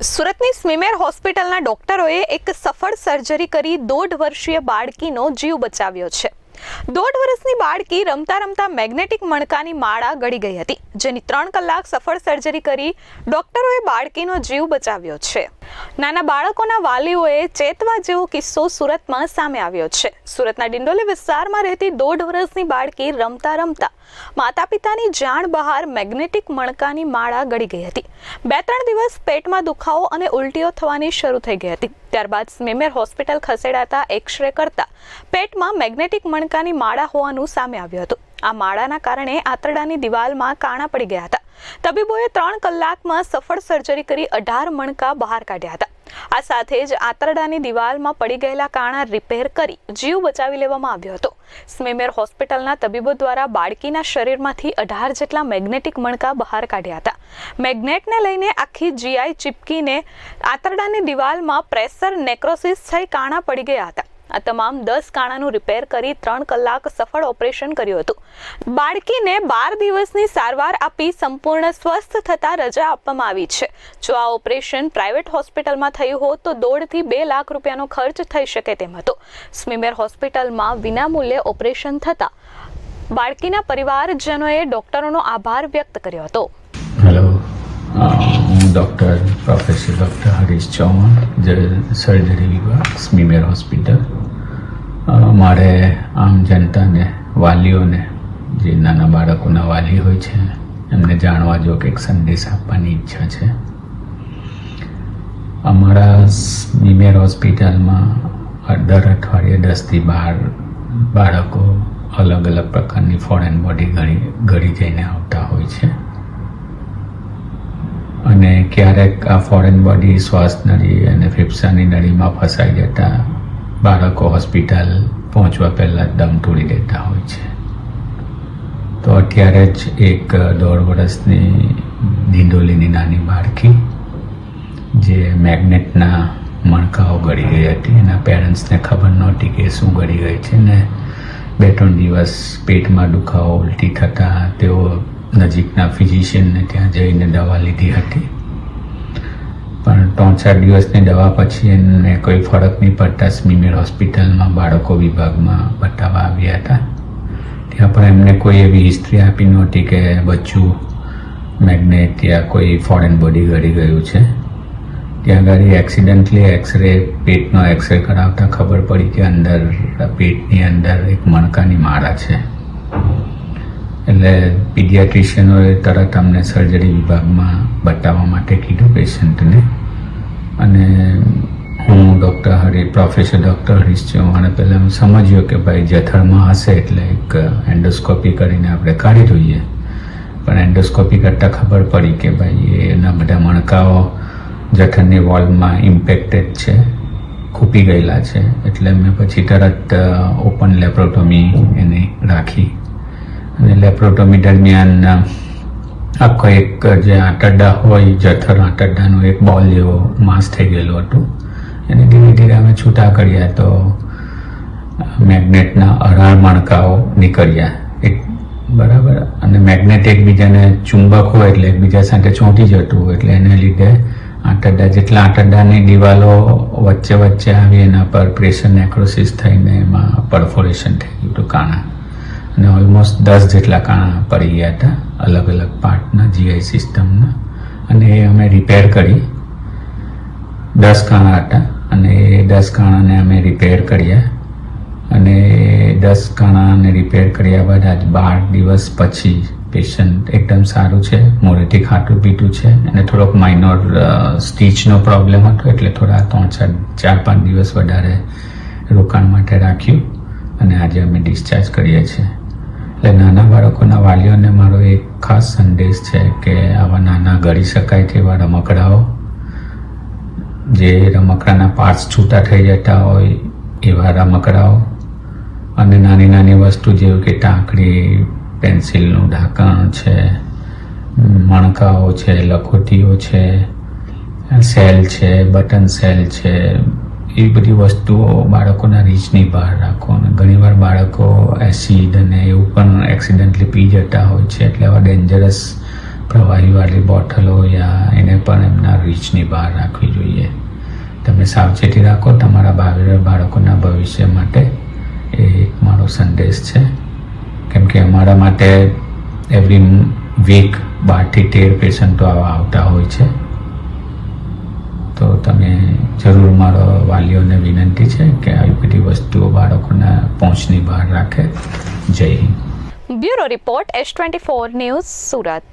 સુરતની સ્મીમેર હોસ્પિટલના ડોક્ટરોએ એક સફળ સર્જરી કરી દોઢ વર્ષીય બાળકીનો જીવ બચાવ્યો છે. દોઢ વર્ષની બાળકી રમતા રમતા મેગ્નેટિક મણકાની માળા ગળી ગઈ હતી, જેની ત્રણ કલાક સફળ સર્જરી કરી ડોક્ટરોએ બાળકીનો જીવ બચાવ્યો છે. નાના બાળકોના વાલીઓએ ચેતવા જેવો કિસ્સો સુરતમાં સામે આવ્યો છે. સુરતના ડિંડોલી વિસ્તારમાં રહેતી દોઢ વર્ષની બાળકી રમતા રમતા માતા પિતાની જાણ બહાર મેગ્નેટિક મણકાની માળા ગળી ગઈ હતી. બે ત્રણ દિવસ પેટમાં દુખાવો અને ઉલટીઓ થવાની શરૂ થઈ ગઈ હતી. ત્યારબાદ સ્મેમેર હોસ્પિટલ ખસેડાતા એક્સરે કરતા પેટમાં મેગ્નેટિક મણકાની માળા હોવાનું સામે આવ્યું હતું. આ માળાના કારણે આંતરડાની દિવાલમાં કાણા પડી ગયા હતા. તબીબોએ ત્રણ કલાકમાં સફળ સર્જરી કરી અઢાર મણકા બહાર કાઢ્યા હતા. આ સાથે જ આંતરડાની દિવાલમાં પડી ગયેલા કાણા રિપેર કરી જીવ બચાવી લેવામાં આવ્યો હતો. સ્મેમેર હોસ્પિટલના તબીબો દ્વારા બાળકીના શરીરમાંથી અઢાર જેટલા મેગ્નેટિક મણકા બહાર કાઢ્યા હતા. મેગ્નેટને લઈને આખી જીઆઈ ચીપકીને આંતરડાની દિવાલમાં પ્રેશર નેક્રોસિસ થઈ કાણા પડી ગયા હતા. આ તમામ દસ કાણાનું રિપેર કરી ત્રણ કલાક સફળ ઓપરેશન કર્યું હતું. બાળકીને બાર દિવસની સારવાર આપી સંપૂર્ણ સ્વસ્થ થતા રજા આપવામાં આવી છે. જો આ ઓપરેશન પ્રાઇવેટ હોસ્પિટલમાં થયું હોત તો દોઢથી બે લાખ રૂપિયાનો ખર્ચ થઈ શકે તેમ હતો. સ્મીમેર હોસ્પિટલમાં વિનામૂલ્યે ઓપરેશન થતા બાળકીના પરિવારજનોએ ડોક્ટરોનો આભાર વ્યક્ત કર્યો હતો. હેલો હું doctor professor doctor Harish Chauhan surgery વિભાગ, સ્મીમેર હોસ્પિટલ. મારે આમ જનતાને, વાલીઓને, જે નાના બાળકોના વાલી હોય છે, એમને જાણવા જો કે સંદેશ આપવાની ઈચ્છા છે. અમારા સ્મીમેર હોસ્પિટલમાં દર અઠવાડિયે દસથી બાર બાળકો અલગ અલગ પ્રકારની ફોરેન બોડી ઘડી ઘડી જઈને આવતા હોય છે. અને ક્યારેક આ ફોરેન બોડી શ્વાસ નળી અને ફેફસાની નળીમાં ફસાઈ જતા બાળકો હોસ્પિટલ પહોંચવા પહેલાં દમ તોડી દેતા હોય છે. તો અત્યારે જ એક દોઢ વર્ષની દિંડોલીની નાની બાળકી, જે મેગ્નેટના મણકાઓ ગળી ગઈ હતી, એના પેરેન્ટ્સને ખબર નહોતી કે શું ગળી ગઈ છે ને બે ત્રણ દિવસ પેટમાં દુખાવો ઉલટી થતાં તેઓ નજીકના ફિઝિશિયનને ત્યાં જઈને દવા લીધી હતી. પણ ત્રણ ચાર દિવસની દવા પછી એમને કોઈ ફરક નહીં પડતા સ્મીમેર હોસ્પિટલમાં બાળકો વિભાગમાં બતાવવા આવ્યા હતા. ત્યાં પણ એમને કોઈ એવી હિસ્ટ્રી આપી નહોતી કે બચ્ચું મેગ્નેટ યા કોઈ ફોરેન બોડી ગળી ગયું છે. ત્યાં આગળ એક્સિડન્ટલી એક્સરે, પેટનો એક્સરે કરાવતા ખબર પડી કે અંદર, પેટની અંદર એક મણકાની માળા છે. એટલે પીડિયાટ્રિશિયનોએ તરત અમને સર્જરી વિભાગમાં બતાવવા માટે કીધું પેશન્ટને. અને હું doctor Hari, professor doctor Harish ચૌહાણે પહેલાં હું સમજ્યો કે ભાઈ જઠરમાં હશે એટલે એક એન્ડોસ્કોપી કરીને આપણે કાઢી જોઈએ પણ એન્ડોસ્કોપી કરતાં ખબર પડી કે ભાઈ એના બધા મણકાઓ જઠરની વોલમાં ઇમ્પેક્ટેડ છે, ખૂપી ગયેલા છે. એટલે મેં પછી તરત ઓપન લેપ્રોટોમી એને રાખી. અને લેપ્રોટોમી દરમિયાન આખો એક જે આંતરડા હોય, જઠર આંટડાનો એક બોલ જેવો માસ થઈ ગયેલો હતો. એને ધીરે ધીરે અમે છૂટા કર્યા તો મેગ્નેટના અઢાર મણકાઓ નીકળ્યા. એક બરાબર. અને મેગ્નેટ એકબીજાને ચુંબક હોય એટલે એકબીજા સાથે ચોંટી જતું એટલે એને લીધે આંતરડા જેટલા આંતરડાની દિવાલો વચ્ચે વચ્ચે આવી એના પર પ્રેશર નેક્રોસિસ થઈને એમાં પરફોરેશન થઈ ગયું હતું, કાણા. અને ઓલમોસ્ટ દસ જેટલા કાણા પડી ગયા હતા, અલગ અલગ પાર્ટના જીઆઈ સિસ્ટમના. અને એ અમે રિપેર કરી. દસ કાણા હતા અને એ દસ કાણાને અમે રિપેર કર્યા. અને દસ કાણાને રિપેર કર્યા બાદ આજ બાર દિવસ પછી પેશન્ટ એકદમ સારું છે મોડેથી ખાટું પીટું છે અને થોડોક માઇનોર સ્ટીચનો પ્રોબ્લેમ હતો એટલે થોડા ત્રણ ચાર ચાર પાંચ દિવસ વધારે રોકાણ માટે રાખ્યું. અને આજે અમે ડિસ્ચાર્જ કરીએ છીએ. એટલે નાના બાળકોના વાલીઓને મારો એક ખાસ સંદેશ છે કે આવા નાના ગળી શકાય તેવા રમકડાઓ, જે રમકડાના પાર્ટ્સ છૂટા થઈ જતા હોય એવા રમકડાઓ અને નાની નાની વસ્તુ જેવી કે ટાંકડી પેન્સિલનું ઢાંકણ છે, મણકાઓ છે, લખોટીઓ છે, સેલ છે, બટન સેલ છે એ બધી વસ્તુઓ બાળકોના રીચની બહાર રાખો અને ઘણીવાર બાળકો એસિડ અને એવું પણ એક્સિડન્ટલી પી જતા હોય છે એટલે આવા ડેન્જરસ પ્રવાહીવાળી બોટલો યા એને પણ એમના રીચની બહાર રાખવી જોઈએ. તમે સાવચેતી રાખો, તમારા ભાવિ બાળકોના ભવિષ્ય માટે એ એક મારો સંદેશ છે. કેમ કે અમારા માટે એવરી વીક બારથી તેર પેશન્ટો આવા આવતા હોય છે. તો તમે જરૂર મારો વાલીઓને વિનંતી છે કે આવી બધી વસ્તુઓ બાળકોના પહોંચની બહાર રાખે. જય Hind. Bureau report S twenty four news Surat.